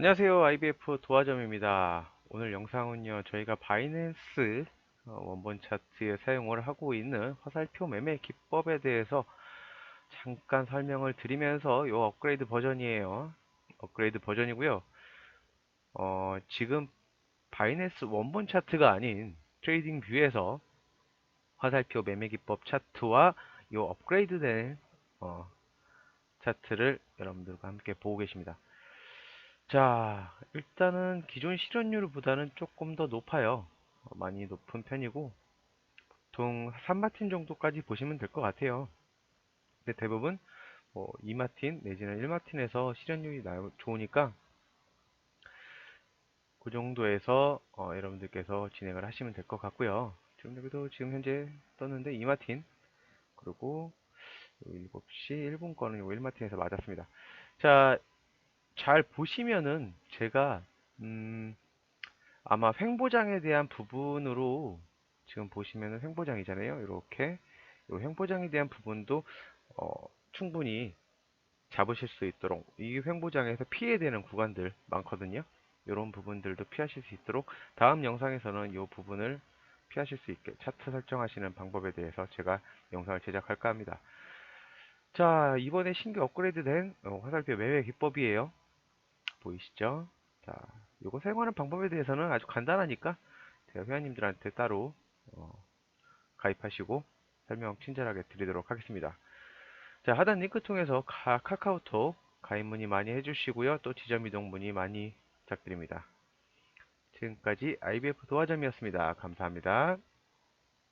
안녕하세요. IBF 도화점입니다. 오늘 영상은요, 저희가 바이낸스 어, 원본 차트에 사용을 하고 있는 화살표 매매 기법에 대해서 잠깐 설명을 드리면서 이 업그레이드 버전이에요. 업그레이드 버전이고요. 어, 지금 바이낸스 원본 차트가 아닌 트레이딩 뷰에서 화살표 매매 기법 차트와 이 업그레이드 된 어, 차트를 여러분들과 함께 보고 계십니다. 자, 일단은 기존 실현율보다는 조금 더 높아요. 어, 많이 높은 편이고, 보통 3마틴 정도까지 보시면 될 것 같아요. 근데 대부분 뭐 2마틴 내지는 1마틴에서 실현율이 나, 좋으니까 그 정도에서 어, 여러분들께서 진행을 하시면 될 것 같고요. 지금 여기도 지금 현재 떴는데 2마틴 그리고 7시 1분 거는 1마틴에서 맞았습니다. 자, 잘 보시면은 제가 음 아마 횡보장에 대한 부분으로 지금 보시면은 횡보장이잖아요. 이렇게 이 횡보장에 대한 부분도 어 충분히 잡으실 수 있도록 이 횡보장에서 피해되는 구간들 많거든요. 이런 부분들도 피하실 수 있도록 다음 영상에서는 이 부분을 피하실 수 있게 차트 설정하시는 방법에 대해서 제가 영상을 제작할까 합니다. 자, 이번에 신규 업그레이드된 어, 화살표 매매 기법이에요. 보이시죠? 자, 요거 사용하는 방법에 대해서는 아주 간단하니까 제가 회원님들한테 따로 어, 가입하시고 설명 친절하게 드리도록 하겠습니다. 자, 하단 링크 통해서 카, 카카오톡 가입 문의 많이 해주시고요. 또 지점 이동 문의 많이 부탁드립니다. 지금까지 IBF 도화점이었습니다. 감사합니다.